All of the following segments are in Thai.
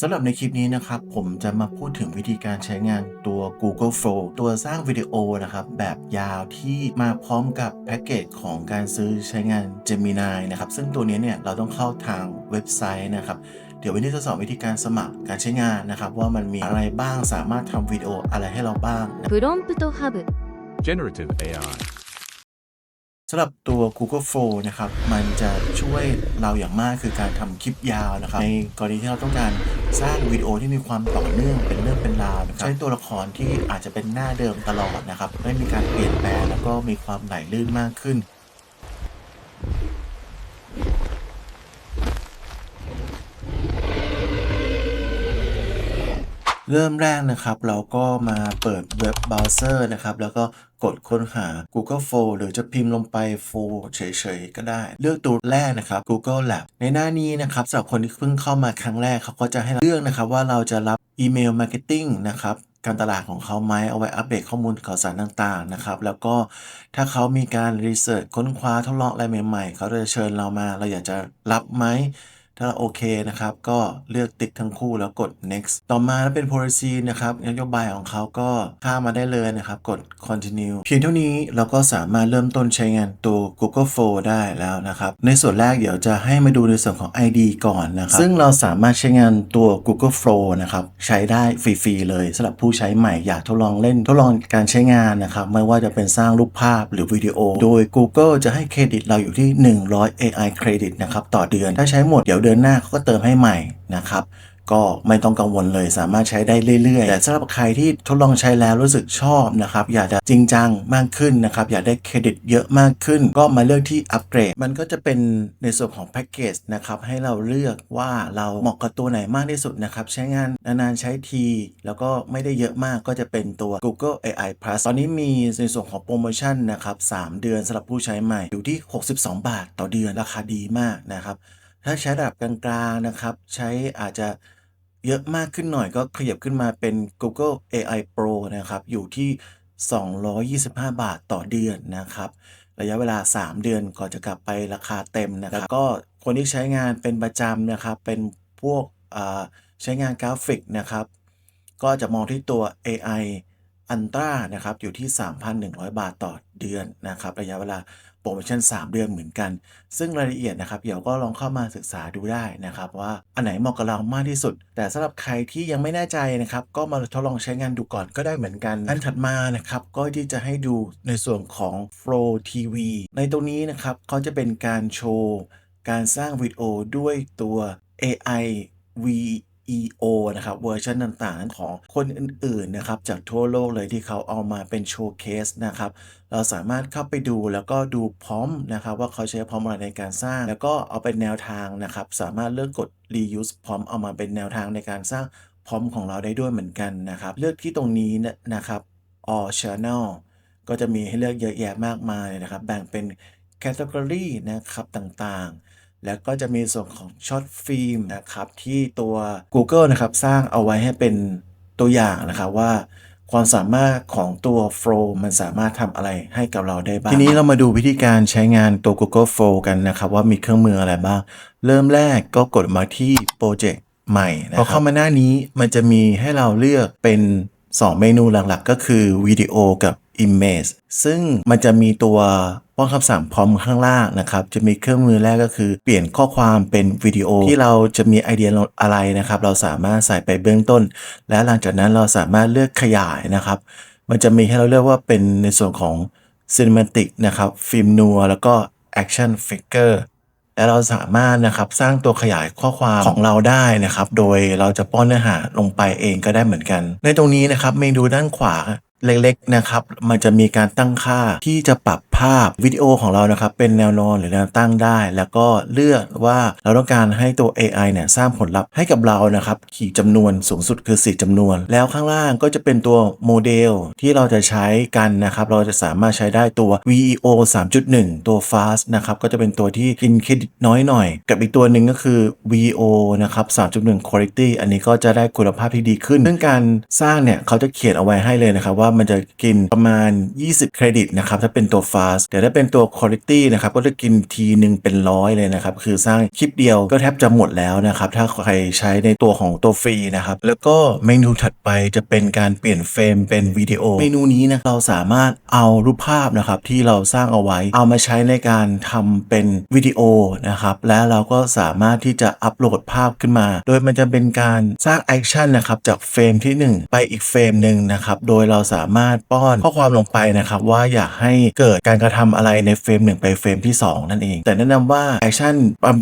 สำหรับในคลิปนี้นะครับ ผมจะมาพูดถึงวิธีการใช้งานตัว Google Flow ตัวสร้างวิดีโอนะครับ แบบยาวที่มาพร้อมกับแพ็กเกจของการซื้อใช้งาน Gemini นะครับ ซึ่งตัวนี้เนี่ยเราต้องเข้าทางเว็บไซต์นะครับ เดี๋ยววันนี้จะสอนวิธีการสมัครการใช้งานนะครับ ว่ามันมีอะไรบ้างสามารถทำวิดีโออะไรให้เราบ้าง Prompt Hub Generative AI สำหรับตัว Google Flow นะครับ มันจะช่วยเราอย่างมากคือการทำคลิปยาวนะครับ ในกรณีที่เราต้องการ สร้างวิดีโอที่มีความต่อเนื่องเป็นเรื่องเป็นราวนะครับใช้ตัวละครที่อาจจะเป็นหน้าเดิมตลอดนะครับไม่มีการเปลี่ยนแปลงแล้วก็มีความไหลลื่นมากขึ้น เริ่มแรกนะครับ เราก็มาเปิดเว็บเบราว์เซอร์นะครับ แล้วก็กดค้นหา Google Flow หรือจะพิมพ์ลงไป Flow เฉยๆ ก็ได้ เลือกตัวแรกนะครับ Google Lab ในหน้านี้นะครับสำหรับคนที่เพิ่งเข้ามาครั้งแรกเขาก็จะให้เลือกนะครับว่าเราจะรับอีเมลมาร์เก็ตติ้งนะครับการตลาดของเขาไหมเอาไว้อัปเดตข้อมูลข่าวสารต่างๆนะครับ แล้วก็ถ้าเขามีการรีเสิร์ชค้นคว้าทดลองอะไรใหม่ๆ เขาจะเชิญเรามา เราอยากจะรับไหม ถ้าเราโอเคนะครับ ก็เลือกติ๊กทั้งคู่แล้วกด next ต่อมาแล้วเป็น policy นะครับนโยบายของเขาก็ข้ามาได้เลยนะครับ กด continue เพียงเท่านี้เราก็สามารถเริ่มต้นใช้งานตัว Google Flow ได้แล้วนะครับ ในส่วนแรกเดี๋ยวจะให้มาดูในส่วนของ ID ก่อนนะครับ ซึ่งเราสามารถใช้งานตัว Google Flow นะครับใช้ได้ฟรีๆเลยสำหรับผู้ใช้ใหม่อยากทดลองเล่นทดลองการใช้งานนะครับไม่ว่าจะเป็นสร้างรูปภาพหรือวิดีโอ โดย Google จะให้เครดิตเราอยู่ที่ 100 AI เครดิตนะครับต่อเดือนถ้าใช้หมดเดี๋ยวเดือนหน้าเขาก็เติมให้ใหม่นะครับก็ไม่ต้องกังวลเลยสามารถใช้ได้เรื่อยๆ แต่สำหรับใครที่ทดลองใช้แล้วรู้สึกชอบนะครับ อยากจะจริงจังมากขึ้นนะครับ อยากได้เครดิตเยอะมากขึ้น ก็มาเลือกที่อัปเกรด มันก็จะเป็นในส่วนของแพ็กเกจนะครับ ให้เราเลือกว่าเราเหมาะกับตัวไหนมากที่สุดนะครับ ใช้งานนานๆใช้ที แล้วก็ไม่ได้เยอะมากก็จะเป็นตัว Google AI Plus ตอนนี้มีในส่วนของโปรโมชั่นนะครับ 3 เดือนสำหรับผู้ใช้ใหม่อยู่ที่ 62 บาท ต่อเดือนราคาดีมากนะครับ ถ้าใช้ระดับกลางๆนะครับ ใช้อาจจะเยอะมากขึ้นหน่อยก็ขยับขึ้นมาเป็น Google AI Pro นะครับ อยู่ที่ 225 บาทต่อเดือนนะครับ ระยะเวลา 3 เดือนก่อนจะกลับไปราคาเต็มนะครับแล้วก็คนที่ใช้งานเป็นประจำนะครับ เป็นพวกอ่าใช้งานกราฟิกนะครับ ก็จะมองที่ตัว AI Ultra นะครับ อยู่ที่ 3,100 บาทต่อ เดือนนะครับระยะเวลาโปรโมชั่น 3 เดือนเหมือนกัน ซึ่งรายละเอียดนะครับเดี๋ยวก็ลองเข้ามาศึกษาดูได้นะครับ ว่าอันไหนเหมาะกับเรามากที่สุด แต่สำหรับใครที่ยังไม่แน่ใจนะครับก็มาทดลองใช้งานดูก่อนก็ได้เหมือนกัน อันถัดมานะครับก็ที่จะให้ดูในส่วนของ Flow TV ในตรงนี้นะครับเขาจะเป็นการโชว์การสร้างวิดีโอด้วยตัว AI V E.O. นะครับเวอร์ชันต่างๆ ของคนอื่นๆนะครับจากทั่วโลกเลยที่เขาเอามาเป็นโชว์เคสนะครับเราสามารถเข้าไปดูแล้วก็ดูพร้อมนะครับว่าเขาใช้พร้อมอะไรในการสร้าง แล้วก็เอาเป็นแนวทางนะครับสามารถเลือกกด reuse พร้อมเอามาเป็นแนวทางในการสร้างพร้อมของเราได้ด้วยเหมือนกันนะครับเลือกที่ตรงนี้นะครับ all channel ก็จะมีให้เลือกเยอะแยะมากมายนะครับแบ่งเป็น category นะครับต่างๆ แล้วก็จะมีส่วนของช็อตฟิล์มนะครับที่ตัว Google นะครับสร้างเอาไว้ให้เป็นตัวอย่างนะครับว่าความสามารถของตัว Flow มันสามารถทำอะไรให้กับเราได้บ้าง ทีนี้เรามาดูวิธีการใช้งานตัว Google Flow กันนะครับ ว่ามีเครื่องมืออะไรบ้าง เริ่มแรกก็กดมาที่โปรเจกต์ใหม่นะครับพอเข้ามาหน้านี้มันจะมีให้เราเลือกเป็น 2 เมนูหลักๆ ก็คือวิดีโอกับ Image ซึ่งมันจะมีตัว ป้อนคำสั่งพร้อมข้างล่างนะครับ จะมีเครื่องมือแรกก็คือ เปลี่ยนข้อความเป็นวิดีโอที่เราจะมีไอเดียอะไรนะครับ เราสามารถใส่ไปเบื้องต้น และหลังจากนั้นเราสามารถเลือกขยายนะครับ มันจะมีให้เราเลือกว่าเป็นในส่วนของ Cinematic นะครับฟิล์มนัวแล้วก็ Action Figure และเราสามารถนะครับสร้างตัวขยายข้อความของเราได้นะครับ โดยเราจะป้อนเนื้อหาลงไปเองก็ได้เหมือนกัน ในตรงนี้นะครับเมนูด้านขวา เล็กๆนะครับ มันจะมีการตั้งค่าที่จะปรับภาพวิดีโอของเรานะครับ เป็นแนวนอนหรือแนวตั้งได้ แล้วก็เลือกว่าเราต้องการให้ตัว AI เนี่ยสร้างผลลัพธ์ให้กับเรานะครับขีดจำนวนสูงสุดคือ 4จำนวน แล้วข้างล่างก็จะเป็นตัวโมเดลที่เราจะใช้กันนะครับ เราจะสามารถใช้ได้ตัว VEO 3.1 ตัว Fast นะครับก็จะเป็นตัวที่กินเครดิตน้อยหน่อย กับอีกตัวหนึ่งก็คือ VEO นะครับ 3.1 Quality อันนี้ก็จะได้คุณภาพที่ดีขึ้นซึ่องการสร้างเนี่ยเขาจะเขียนเอาไว้ให้เลยนะครับว่ามันจะกินประมาณ 20 เครดิตนะครับถ้าเป็นตัว fast แต่ถ้าเป็นตัว quality นะครับก็จะกินทีหนึ่งเป็นร้อยเลยนะครับคือสร้างคลิปเดียวก็แทบจะหมดแล้วนะครับถ้าใครใช้ในตัวของตัวฟรีนะครับแล้วก็เมนูถัดไปจะเป็นการเปลี่ยนเฟรมเป็นวิดีโอ เมนูนี้นะเราสามารถเอารูปภาพนะครับที่เราสร้างเอาไว้ เอามาใช้ในการทำเป็นวิดีโอนะครับและเราก็สามารถที่จะอัปโหลดภาพขึ้นมา โดยมันจะเป็นการสร้างแอคชั่นนะครับจากเฟรมที่ 1 ไปอีกเฟรมหนึ่งนะครับโดยเราสามารถป้อนข้อความลงไปนะครับว่าอยากให้เกิดการกระทำอะไรในเฟรม1ไปเฟรมที่ 2 นั่นเอง แต่แนะนำว่าแอคชั่น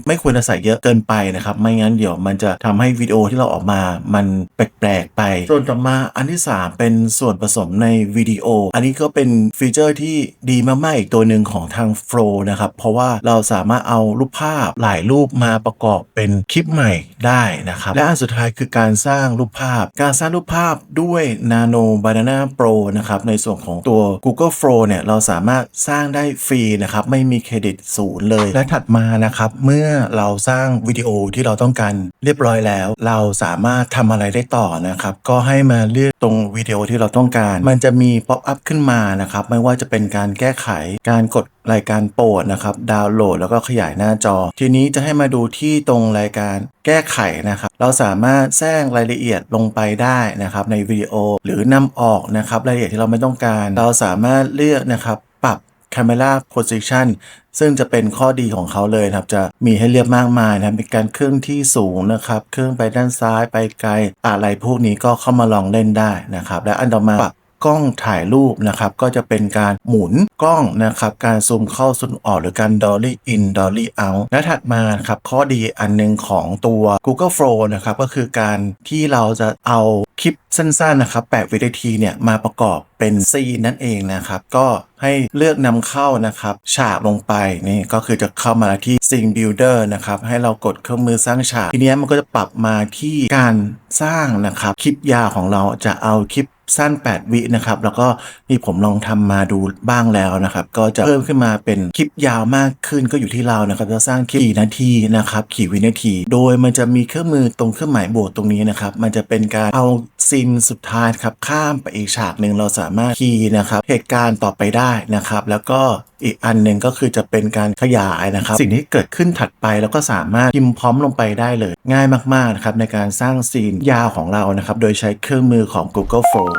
ไม่ควรจะใส่เยอะเกินไปนะครับไม่งั้นเดี๋ยวมันจะทำให้วิดีโอที่เราออกมามันแปลกๆไปส่วนต่อมาอันที่ 3 เป็นส่วนผสมในวิดีโอ อันนี้ก็เป็นฟีเจอร์ที่ดีมากๆอีกตัวหนึ่งของทาง Flow นะครับเพราะว่าเราสามารถเอารูปภาพหลายรูปมาประกอบเป็นคลิปใหม่ได้นะครับและอันสุดท้ายคือการสร้างรูปภาพ การสร้างรูปภาพด้วย Nano Banana Pro นะครับในส่วนของตัว Google Flow เนี่ยเราสามารถสร้างได้ฟรีนะครับไม่มีเครดิตศูนย์เลย และถัดมานะครับเมื่อเราสร้างวิดีโอที่เราต้องการเรียบร้อยแล้ว เราสามารถทำอะไรได้ต่อนะครับก็ให้มาเลือกตรงวิดีโอที่เราต้องการ มันจะมีป๊อปอัพขึ้นมานะครับไม่ว่าจะเป็นการแก้ไขการกดรายการโปรดนะครับดาวน์โหลดแล้วก็ขยายหน้าจอ ทีนี้จะให้มาดูที่ตรงรายการแก้ไขนะครับ เราสามารถแทรกรายละเอียดลงไปได้นะครับในวิดีโอหรือนำออกนะครับรายละเอียดที่เราไม่ต้องการ เราสามารถเลือกนะครับปรับ Camera Position ซึ่งจะเป็นข้อดีของเขาเลยนะครับ จะมีให้เลือกมากมายนะครับมีการเคลื่อนที่สูงนะครับ เคลื่อนไปด้านซ้ายไปไกลอะไรพวกนี้ก็เข้ามาลองเล่นได้นะครับ และอันต่อมาปรับ กล้องถ่ายรูปนะครับก็จะเป็นการหมุนกล้องนะครับการซูมเข้าซูมออกหรือการ dolly in dolly out และถัดมาครับข้อดีอันหนึงของตัว Google Flow นะครับก็คือการที่เราจะเอาคลิปสั้นๆนะครับ8วินาทีเนี่ยมาประกอบเป็นซีนนั่นเองนะครับ ก็ให้เลือกนำเข้านะครับ ฉากลงไปนี่ก็คือจะเข้ามาที่ Scene Builder นะครับ ให้เรากดเครื่องมือสร้างฉาก ทีนี้มันก็จะปรับมาที่การสร้างนะครับ คลิปยาวของเราจะเอาคลิป สั้น 8 วินะครับ แล้วก็นี่ผมลองทำมาดูบ้างแล้วนะครับ ก็จะเพิ่มขึ้นมาเป็นคลิปยาวมากขึ้นก็อยู่ที่เรานะครับจะสร้างคลิปกี่นาทีนะครับกี่วินาที โดยมันจะมีเครื่องมือตรงเครื่องหมายบวกตรงนี้นะครับมันจะเป็นการเอาซีนสุดท้ายครับข้ามไปอีกฉากหนึ่งเราสามารถคีย์นะครับเหตุการณ์ต่อไปได้นะครับ แล้วก็ อีกอันหนึ่งก็คือจะเป็นการขยายนะครับ สิ่งที่เกิดขึ้นถัดไปแล้วก็สามารถพิมพ์พร้อมลงไปได้เลย ง่ายมากๆนะครับในการสร้างซีนยาวของเรานะครับโดยใช้เครื่องมือของ Google Flow